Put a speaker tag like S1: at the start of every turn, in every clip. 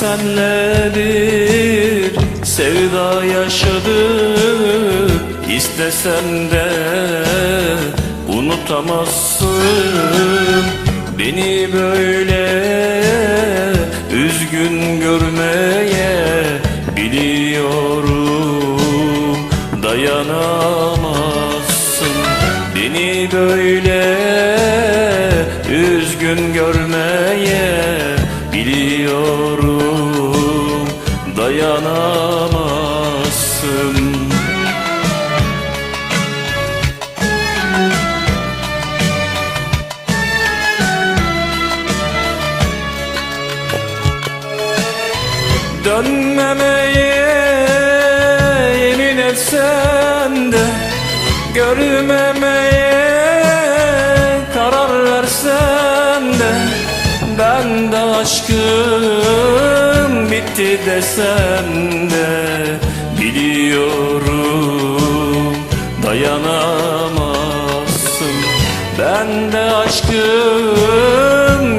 S1: senle bir sevda yaşadık. İstesen de unutamazsın. Beni böyle üzgün görmeye biliyorum. Dayanamazsın. Beni böyle üzgün görmeye biliyorum Dönmemeye yemin etsen de Görmemeye karar versen de Ben de aşkım bitti desem de. Biliyorum dayanamazsın. Ben de aşkım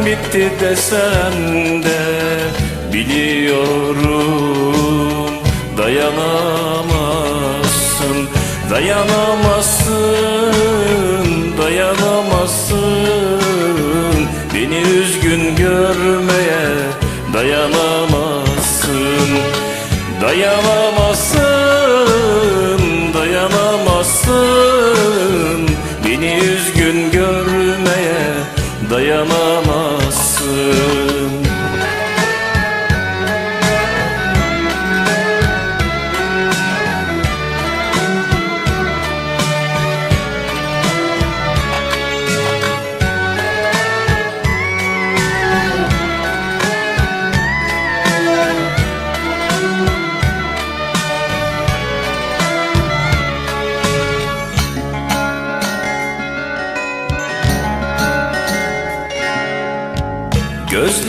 S1: bitti desem de Biliyorum dayanamazsın Dayanamazsın Dayanamazsın. Beni üzgün görmeye Dayanamazsın Dayanamazsın Dayanamazsın. Beni üzgün görmeye Dayanamazsın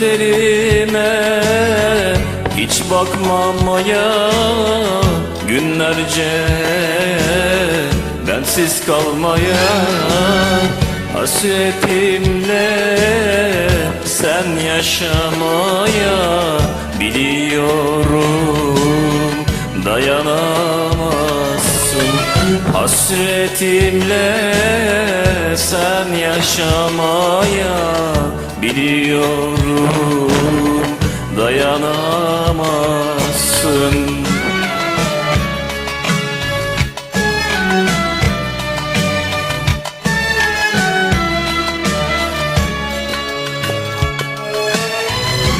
S1: Gözlerime. Hiç bakmamaya Günlerce. Bensiz kalmaya Hasretimle sen yaşamaya Biliyorum. Dayanamazsın. Hasretimle sen yaşamaya Biliyorum dayanamazsın.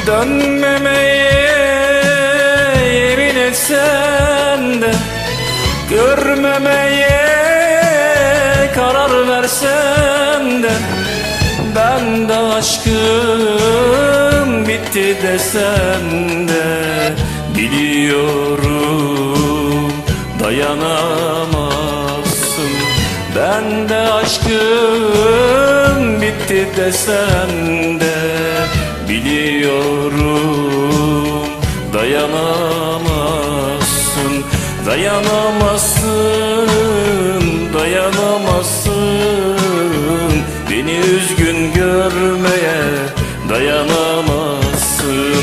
S1: Dönmemeye yemin etsen de Görmemeye karar versen de Ben de aşkım bitti desem de Biliyorum dayanamazsın. Ben de aşkım bitti desem de Biliyorum dayanamazsın. Dayanamazsın Dayanamazsın. Beni üzgün görmeye Dayanamazsın.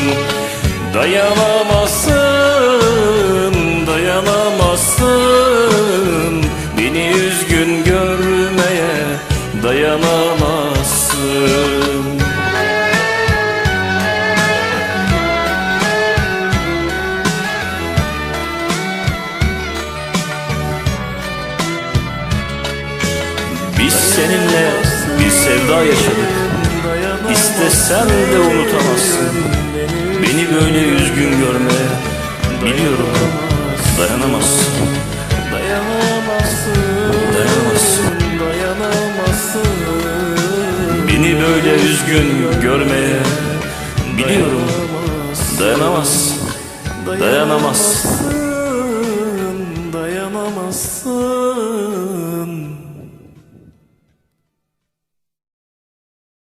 S1: Dayanamazsın Dayanamazsın. Beni üzgün görmeye Dayanamazsın bir sevda yaşadık İstesen de unutamazsın. Beni böyle üzgün görmeye Biliyorum dayanamazsın.
S2: Dayanamazsın.
S1: Beni böyle üzgün görmeye Biliyorum Dayanamazsın.
S2: Dayanamazsın, dayanamazsın.